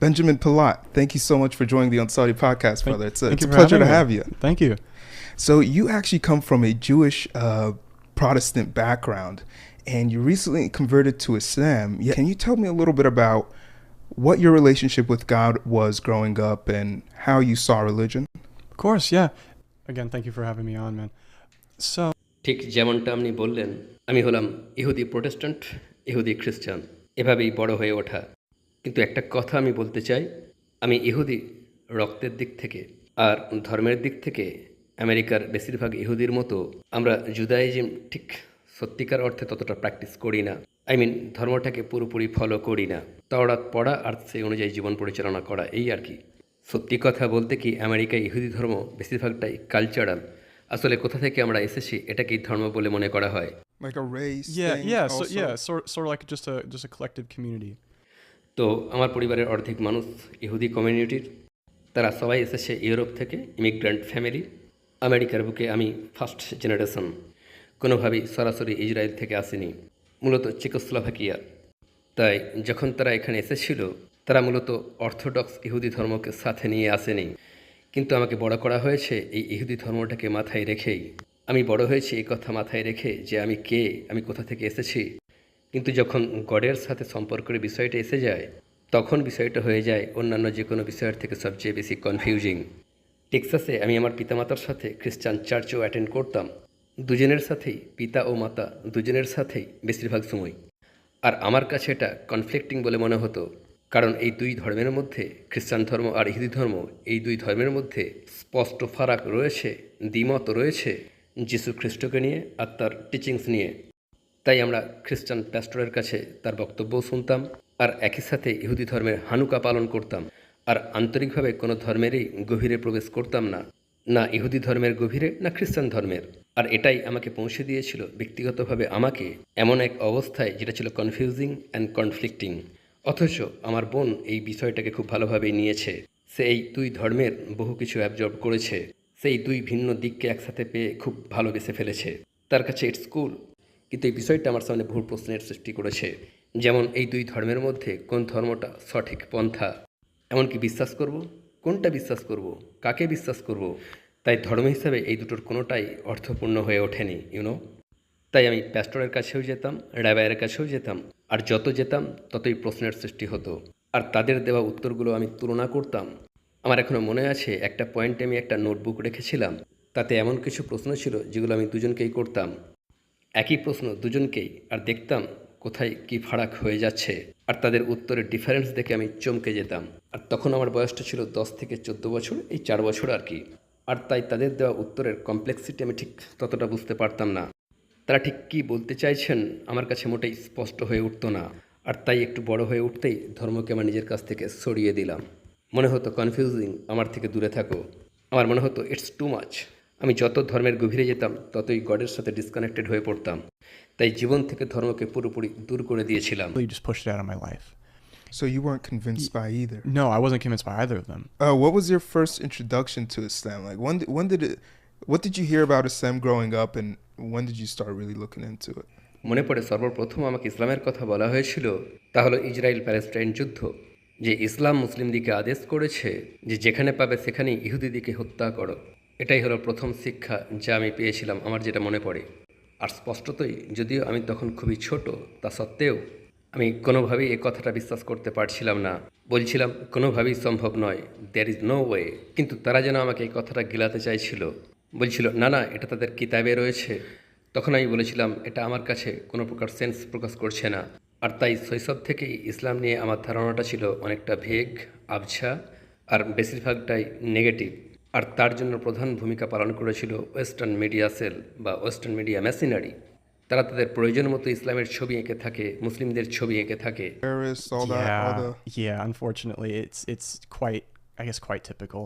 Benjamin Palat, thank you so much for joining the Ansari podcast, Thank- brother. It's a, thank it's a you for pleasure to having me. have you. Thank you. So, you actually come from a Jewish uh, Protestant background and you recently converted to Islam. Yeah, Can you tell me a little bit about what your relationship with God was growing up and how you saw religion? Of course, yeah. Again, thank you for having me on, man. So, ঠিক যেমনটা আপনি বললেন আমি হলাম ইহুদি Protestant ইহুদি খ্রিস্টান এভাবেই বড় হয়ে ওঠা কিন্তু একটা কথা আমি বলতে চাই। আমি ইহুদি রক্তের দিক থেকে আর ধর্মের দিক থেকে আমেরিকার বেশিরভাগ ইহুদির মতো আমরা জুদাইজিম ঠিক সত্যিকার অর্থে ততটা প্র্যাকটিস করি না। আই মিন ধর্মটাকে পুরোপুরি ফলো করি না। তাওরাত পড়া আর সেই অনুযায়ী জীবন পরিচালনা করা এই আর কি। সত্যি কথা বলতে কি আমেরিকায় ইহুদি ধর্ম বেশিরভাগটাই কালচারাল আসলে কোথা থেকে আমরা এসেছি এটাকেই ধর্ম বলে মনে করা হয়। Like a race? yeah, thing yeah, so yeah, sort sort of like just a just a collective community. তো আমার পরিবারের অর্ধেক মানুষ ইহুদি কমিউনিটির তারা সবাই এসেছে ইউরোপ থেকে ইমিগ্রান্ট ফ্যামিলি আমেরিকার বুকে আমি ফার্স্ট জেনারেশন কোনোভাবেই সরাসরি ইসরায়েল থেকে আসেনি, মূলত চেকোস্লোভাকিয়া। তাই যখন তারা এখানে এসেছিল, তারা মূলত অর্থোডক্স ইহুদি ধর্মকে সাথে নিয়ে আসেনি। কিন্তু আমাকে বড় করা হয়েছে এই ইহুদি ধর্মটাকে মাথায় রেখেই। আমি বড় হয়েছি এই কথা মাথায় রেখে যে আমি কে, আমি কোথা থেকে এসেছি কিন্তু যখন গডের সাথে সম্পর্কের বিষয়টা এসে যায়, তখন বিষয়টা হয়ে যায় অন্যান্য যে কোনো বিষয়ের থেকে সবচেয়ে বেশি কনফিউজিং টেক্সাসে আমি আমার পিতামাতার সাথে খ্রিস্টান চার্চও অ্যাটেন্ড করতাম। দুজনের সাথেই, পিতা ও মাতা দুজনের সাথেই বেশিরভাগ সময়। আর আমার কাছে এটা কনফ্লিক্টিং বলে মনে হতো, কারণ এই দুই ধর্মের মধ্যে, খ্রিস্টান ধর্ম আর হিন্দু ধর্ম, এই দুই ধর্মের মধ্যে স্পষ্ট ফারাক রয়েছে, দ্বিমত রয়েছে যিশু খ্রিস্টকে নিয়ে আর তার টিচিংস নিয়ে। তাই আমরা খ্রিস্টান প্যাস্টরের কাছে তার বক্তব্য শুনতাম আর একই সাথে ইহুদি ধর্মের হানুকা পালন করতাম। আর আন্তরিকভাবে কোনো ধর্মেরই গভীরে প্রবেশ করতাম না না ইহুদি ধর্মের গভীরে, না খ্রিস্টান ধর্মের। আর এটাই আমাকে পৌঁছে দিয়েছিল ব্যক্তিগতভাবে আমাকে এমন এক অবস্থায় যেটা ছিল কনফিউজিং অ্যান্ড কনফ্লিক্টিং অথচ আমার বোন এই বিষয়টাকে খুব ভালোভাবেই নিয়েছে। সে এই দুই ধর্মের বহু কিছু অ্যাবজর্ব করেছে। সেই দুই ভিন্ন দিককে একসাথে পেয়ে খুব ভালোবেসে ফেলেছে। তার কাছে স্কুল কিন্তু এই বিষয়টা আমার সামনে ভুল প্রশ্নের সৃষ্টি করেছে। যেমন এই দুই ধর্মের মধ্যে কোন ধর্মটা সঠিক পন্থা? এমনকি বিশ্বাস করব? কোনটা বিশ্বাস করব? কাকে বিশ্বাস করব? তাই ধর্ম হিসাবে এই দুটোর কোনোটাই অর্থপূর্ণ হয়ে ওঠেনি ইউনো তাই আমি প্যাস্টরের কাছেও যেতাম র্যাবায়ের কাছেও যেতাম, আর যত যেতাম, ততই প্রশ্নের সৃষ্টি হতো। আর তাদের দেওয়া উত্তরগুলো আমি তুলনা করতাম। আমার এখনও মনে আছে, একটা পয়েন্টে আমি একটা নোটবুক রেখেছিলাম, তাতে এমন কিছু প্রশ্ন ছিল যেগুলো আমি দুজনকেই করতাম। একই প্রশ্ন দুজনকেই, আর দেখতাম কোথায় কি ফারাক হয়ে যাচ্ছে। আর তাদের উত্তরের ডিফারেন্স দেখে আমি চমকে যেতাম। আর তখন আমার বয়সটা ছিল দশ থেকে চোদ্দ বছর, এই চার বছর আর কি। আর তাই তাদের দেওয়া উত্তরের কমপ্লেক্সিটি আমি ঠিক ততটা বুঝতে পারতাম না। তারা ঠিক কী বলতে চাইছেন আমার কাছে মোটেই স্পষ্ট হয়ে উঠতো না। আর তাই একটু বড় হয়ে উঠতেই ধর্মকে আমার নিজের কাছ থেকে সরিয়ে দিলাম। মনে হতো কনফিউজিং আমার থেকে দূরে থাকো। আমার মনে হতো ইটস টু মাচ আমি যত ধর্মের গভীরে যেতাম ততই গডের সাথে ডিসকানেক্টেড হয়ে পড়তাম তাই জীবন থেকে ধর্মকে পুরোপুরি দূর করে দিয়েছিলাম. So, you weren't convinced by either? No, I wasn't convinced by either of them. Uh, what was your first introduction to Islam? Like, when, when did it, what did you hear about Islam growing up and when did you start really looking into it? মনে পড়ে সর্বপ্রথম আমাকে ইসলামের কথা বলা হয়েছিল তা হলো ইসরায়েল প্যালেস্টাইন যুদ্ধ যে ইসলাম মুসলিমদিকে আদেশ করেছে যে যেখানে পাবে সেখানেই ইহুদিদিকে হত্যা করো এটাই হলো প্রথম শিক্ষা যা আমি পেয়েছিলাম আমার যেটা মনে পড়ে। আর স্পষ্টতই যদিও আমি তখন খুবই ছোট, তা সত্ত্বেও আমি কোনোভাবেই এই কথাটা বিশ্বাস করতে পারছিলাম না। বলছিলাম, কোনোভাবেই সম্ভব নয় দ্যার ইজ নো ওয়ে কিন্তু তারা যেন আমাকে এই কথাটা গিলাতে চাইছিল। বলছিল, না না, এটা তাদের কিতাবে রয়েছে। তখন আমি বলেছিলাম, এটা আমার কাছে কোনো প্রকার সেন্স প্রকাশ করছে না। আর তাই শৈশব থেকেই ইসলাম নিয়ে আমার ধারণাটা ছিল অনেকটা ভেগ, আবছা, আর বেশিরভাগটাই নেগেটিভ আর তার জন্য প্রধান ভূমিকা পালন করেছিল ওয়েস্টার্ন মিডিয়া সেল বা ওয়েস্টার্ন মিডিয়া মেশিনারি তারা তাদের প্রয়োজন মতো ইসলামের ছবি এঁকে থাকে মুসলিমদের ছবি এঁকে থাকে Terrorists, all that, all yeah, the, yeah. Unfortunately, it's it's quite, I guess, quite typical.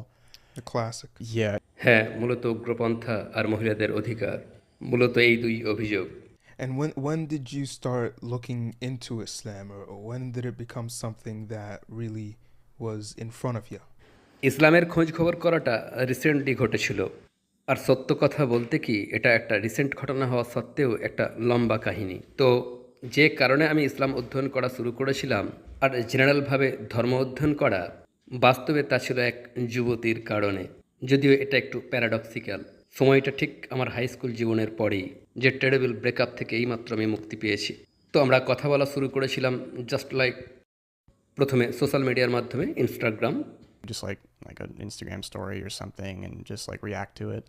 the classic. Yeah, হ্যাঁ মূলত উগ্রপন্থা আর মহিলাদের অধিকার মূলত এই দুই অভিযোগ And when when did you start looking into Islam, or, or when did it become something that really was in front of you? ইসলামের খোঁজ খবর করাটা রিসেন্টলি ঘটেছিল। আর সত্য কথা বলতে কি, এটা একটা রিসেন্ট ঘটনা হওয়া সত্ত্বেও একটা লম্বা কাহিনী। তো যে কারণে আমি ইসলাম অধ্যয়ন করা শুরু করেছিলাম, আর জেনারেলভাবে ধর্ম অধ্যয়ন করা বাস্তবে তা ছিল এক যুবতীর কারণে। যদিও এটা একটু প্যারাডক্সিক্যাল সময়টা ঠিক আমার হাই স্কুল জীবনের পরেই, যে টেরেবল ব্রেকআপ থেকে এইমাত্র আমি মুক্তি পেয়েছি। তো আমরা কথা বলা শুরু করেছিলাম জাস্ট লাইক প্রথমে সোশ্যাল মিডিয়ার মাধ্যমে Instagram just like like an Instagram story or something, and just like react to it.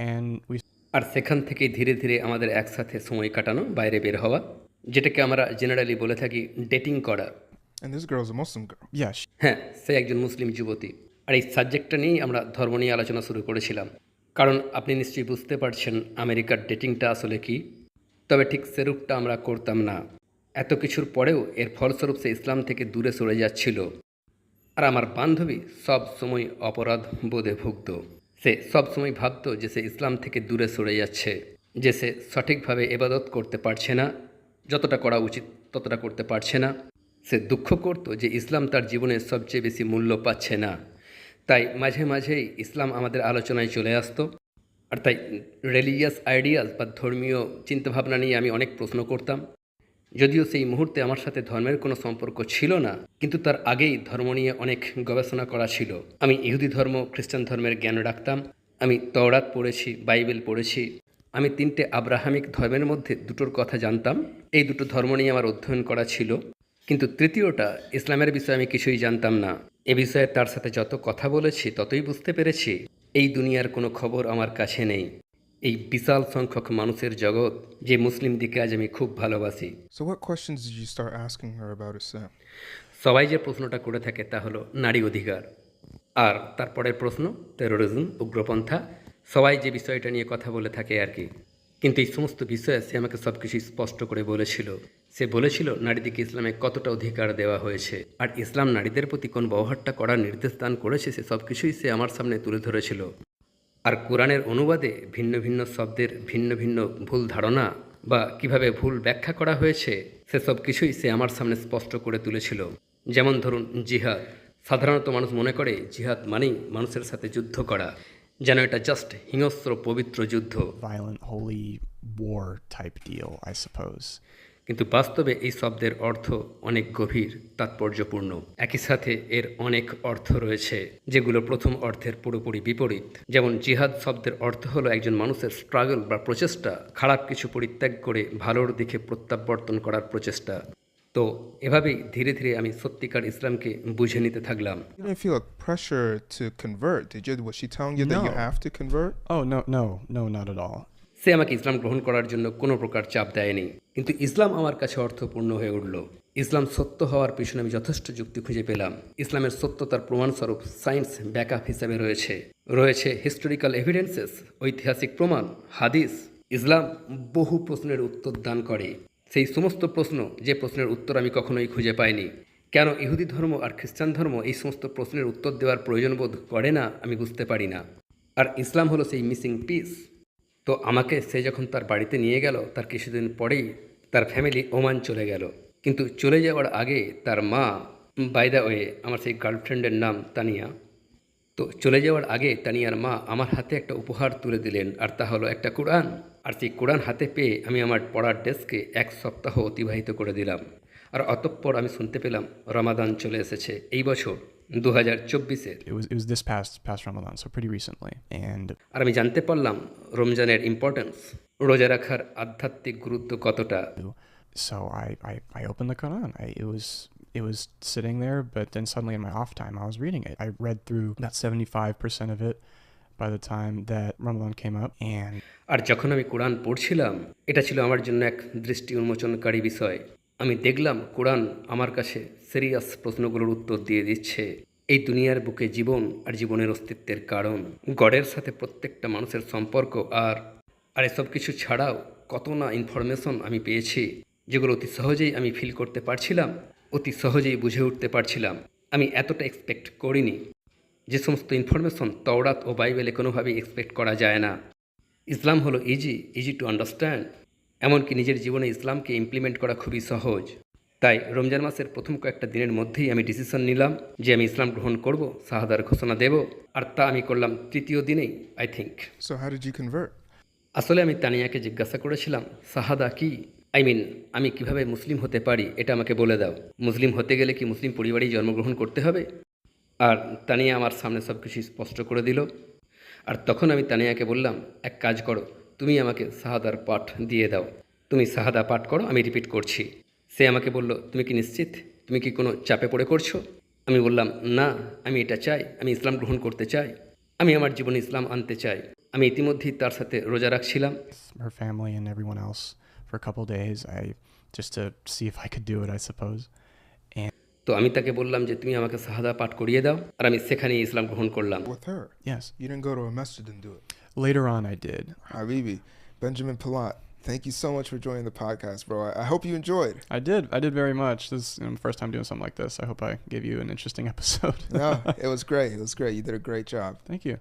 And we আর সেখান থেকে ধীরে ধীরে আমাদের একসাথে সময় কাটানো বাইরে বের হওয়া যেটাকে আমরা জেনারেলি বলে থাকি ডেটিং করা। And this girl's a Muslim girl. yeah, she, হ্যাঁ সে একজন মুসলিম যুবতী। আর এই সাবজেক্টটা নিয়েই আমরা ধর্ম নিয়ে আলোচনা শুরু করেছিলাম। কারণ আপনি নিশ্চয়ই বুঝতে পারছেন আমেরিকার ডেটিংটা আসলে কি। তবে ঠিক সেরূপটা আমরা করতাম না। এত কিছুর পরেও এর ফলস্বরূপ সে ইসলাম থেকে দূরে সরে যাচ্ছিল। আর আমার বান্ধবী সব সময় অপরাধ বোধে ভুগত সে সব সময় ভাবত যে সে ইসলাম থেকে দূরে সরে যাচ্ছে, যে সে সঠিকভাবে এবাদত করতে পারছে না, যতটা করা উচিত ততটা করতে পারছে না। সে দুঃখ করত যে ইসলাম তার জীবনে সবচেয়ে বেশি মূল্য পাচ্ছে না। তাই মাঝে মাঝেই ইসলাম আমাদের আলোচনায় চলে আসতো। আর তাই রিলিজিয়াস আইডিয়াস বা ধর্মীয় চিন্তাভাবনা নিয়ে আমি অনেক প্রশ্ন করতাম। যদিও সেই মুহূর্তে আমার সাথে ধর্মের কোনো সম্পর্ক ছিল না, কিন্তু তার আগেই ধর্ম নিয়ে অনেক গবেষণা করা ছিল। আমি ইহুদি ধর্ম, খ্রিস্টান ধর্মের জ্ঞান রাখতাম, আমি তওরাত পড়েছি, বাইবেল পড়েছি, আমি তিনটে আব্রাহামিক ধর্মের মধ্যে দুটোর কথা জানতাম, এই দুটো ধর্ম নিয়ে আমার অধ্যয়ন করা ছিল। কিন্তু তৃতীয়টা ইসলামের বিষয়ে আমি কিছুই জানতাম না। এ বিষয়ে তার সাথে যত কথা বলেছি, ততই বুঝতে পেরেছি, এই দুনিয়ার কোনো খবর আমার কাছে নেই। এই বিশাল সংখ্যক মানুষের জগৎ যে মুসলিম দিকে আজ আমি খুব ভালোবাসি। So, what questions did you start asking her about Islam? সবাই যে প্রশ্নটা করে থাকে তা হলো নারী অধিকার। আর তারপরের প্রশ্ন টেরোরিজম উগ্রপন্থা সবাই যে বিষয়টা নিয়ে কথা বলে থাকে আর কি। কিন্তু এই সমস্ত বিষয়ে সে আমাকে সব কিছু স্পষ্ট করে বলেছিল। সে বলেছিল নারীদিকে ইসলামে কতটা অধিকার দেওয়া হয়েছে। আর ইসলাম নারীদের প্রতি কোন ব্যবহারটা করার নির্দেশ দান করেছে সে সব কিছুই সে আমার সামনে তুলে ধরেছিল। আর কোরআনের অনুবাদে ভিন্ন ভিন্ন শব্দের ভিন্ন ভিন্ন ভুল ধারণা বা কীভাবে ভুল ব্যাখ্যা করা হয়েছে, সেসব কিছুই সে আমার সামনে স্পষ্ট করে তুলেছিল। যেমন ধরুন, জিহাদ। সাধারণত মানুষ মনে করে, জিহাদ মানেই মানুষের সাথে যুদ্ধ করা, যেন এটা জাস্ট হিংস্র পবিত্র যুদ্ধ। কিন্তু বাস্তবে এই শব্দের অর্থ অনেক গভীর তাৎপর্যপূর্ণ একই সাথে এর অনেক অর্থ রয়েছে যেগুলো প্রথম অর্থের পুরোপুরি বিপরীত যেমন জিহাদ শব্দের অর্থ হলো একজন মানুষের স্ট্রাগল বা প্রচেষ্টা খারাপ কিছু পরিত্যাগ করে ভালোর দিকে প্রত্যাবর্তন করার প্রচেষ্টা তো এভাবেই ধীরে ধীরে আমি সত্যিকার ইসলামকে বুঝে নিতে থাকলাম You didn't feel a pressure to convert, did you? Was she telling you that you have to convert? Oh no, no, no, not at all. সে আমাকে ইসলাম গ্রহণ করার জন্য কোনো প্রকার চাপ দেয়নি। কিন্তু ইসলাম আমার কাছে অর্থপূর্ণ হয়ে উঠল। ইসলাম সত্য হওয়ার পিছনে আমি যথেষ্ট যুক্তি খুঁজে পেলাম। ইসলামের সত্যতার প্রমাণস্বরূপ সায়েন্স ব্যাকআপ হিসাবে রয়েছে। রয়েছে হিস্টোরিক্যাল এভিডেন্সেস ঐতিহাসিক প্রমাণ, হাদিস। ইসলাম বহু প্রশ্নের উত্তর দান করে। সেই সমস্ত প্রশ্ন, যে প্রশ্নের উত্তর আমি কখনোই খুঁজে পাইনি। কেন ইহুদি ধর্ম আর খ্রিস্টান ধর্ম এই সমস্ত প্রশ্নের উত্তর দেওয়ার প্রয়োজন বোধ করে না, আমি বুঝতে পারি না। আর ইসলাম হলো সেই মিসিং পিস তো আমাকে সে যখন তার বাড়িতে নিয়ে গেল, তার কিছুদিন পরেই তার ফ্যামিলি ওমান চলে গেল। কিন্তু চলে যাওয়ার আগে তার মা বাইদা ওয়ে আমার সেই গার্লফ্রেন্ডের নাম তানিয়া। তো চলে যাওয়ার আগে তানিয়ার মা আমার হাতে একটা উপহার তুলে দিলেন, আর তা হলো একটা কোরআন। আর সেই কোরআন হাতে পেয়ে আমি আমার পড়ার ডেস্কে এক সপ্তাহ অতিবাহিত করে দিলাম। আর অতঃপর আমি শুনতে পেলাম, রমাদান চলে এসেছে এই বছর। দু হাজার চব্বিশের It was it was this past past Ramadan, so pretty recently. And আর আমি জানতে পারলাম রমজানের ইম্পর্টেন্স রোজা রাখার আধ্যাত্মিক গুরুত্ব কতটা so I, I, I opened the Quran. I, it was it was sitting there, but then suddenly in my off time I was reading it. I read through about seventy five percent of it by the time that Ramadan came up, and আর যখন আমি কোরআন পড়ছিলাম এটা ছিল আমার জন্য এক দৃষ্টি উন্মোচনকারী বিষয় আমি দেখলাম কোরআন আমার কাছে সিরিয়াস প্রশ্নগুলোর উত্তর দিয়ে দিচ্ছে। এই দুনিয়ার বুকে জীবন আর জীবনের অস্তিত্বের কারণ, গডের সাথে প্রত্যেকটা মানুষের সম্পর্ক আর আর এসব কিছু ছাড়াও কত না ইনফরমেশন আমি পেয়েছি, যেগুলো অতি সহজেই আমি ফিল করতে পারছিলাম, অতি সহজেই বুঝে উঠতে পারছিলাম। আমি এতটা এক্সপেক্ট করিনি যে সমস্ত ইনফরমেশন তওরাত ও বাইবেলে কোনোভাবেই এক্সপেক্ট করা যায় না। ইসলাম হলো ইজি ইজি টু আন্ডারস্ট্যান্ড এমনকি নিজের জীবনে ইসলামকে ইমপ্লিমেন্ট করা খুবই সহজ। তাই রমজান মাসের প্রথম কয়েকটা দিনের মধ্যেই আমি ডিসিশন নিলাম যে আমি ইসলাম গ্রহণ করব শাহাদার ঘোষণা দেব আর তা আমি করলাম তৃতীয় দিনেই আই থিঙ্ক? আসলে আমি তানিয়াকে জিজ্ঞাসা করেছিলাম শাহাদা কি? আই মিন আমি কীভাবে মুসলিম হতে পারি এটা আমাকে বলে দাও। মুসলিম হতে গেলে কি মুসলিম পরিবারেই জন্মগ্রহণ করতে হবে? আর তানিয়া আমার সামনে সব কিছু স্পষ্ট করে দিল। আর তখন আমি তানিয়াকে বললাম এক কাজ করো তুমি আমাকে সাহাদার পাঠ দিয়ে দাও তুমি সাহাদা পাঠ করো আমি রিপিট করছি সে আমাকে বলল তুমি কি নিশ্চিত তুমি কি কোনো চাপে পড়ে করছ আমি বললাম না আমি এটা চাই আমি ইসলাম গ্রহণ করতে চাই আমি আমার জীবনে ইসলাম আনতে চাই আমি ইতিমধ্যেই তার সাথে রোজা রাখছিলাম Her family and everyone else for a couple days. I just to see if I could do it, I suppose. And তো আমি তাকে বললাম যে তুমি আমাকে সাহাদা পাঠ করিয়ে দাও আর আমি সেখানেই ইসলাম গ্রহণ করলাম With her. yes, You didn't go to a masjid and do it. Later on I did. Habibi, Benjamin Palat, thank you so much for joining the podcast, bro. I, I hope you enjoyed. I did. I did very much. This is you know, my first time doing something like this. I hope I gave you an interesting episode. No, it was great. It was great. You did a great job. Thank you.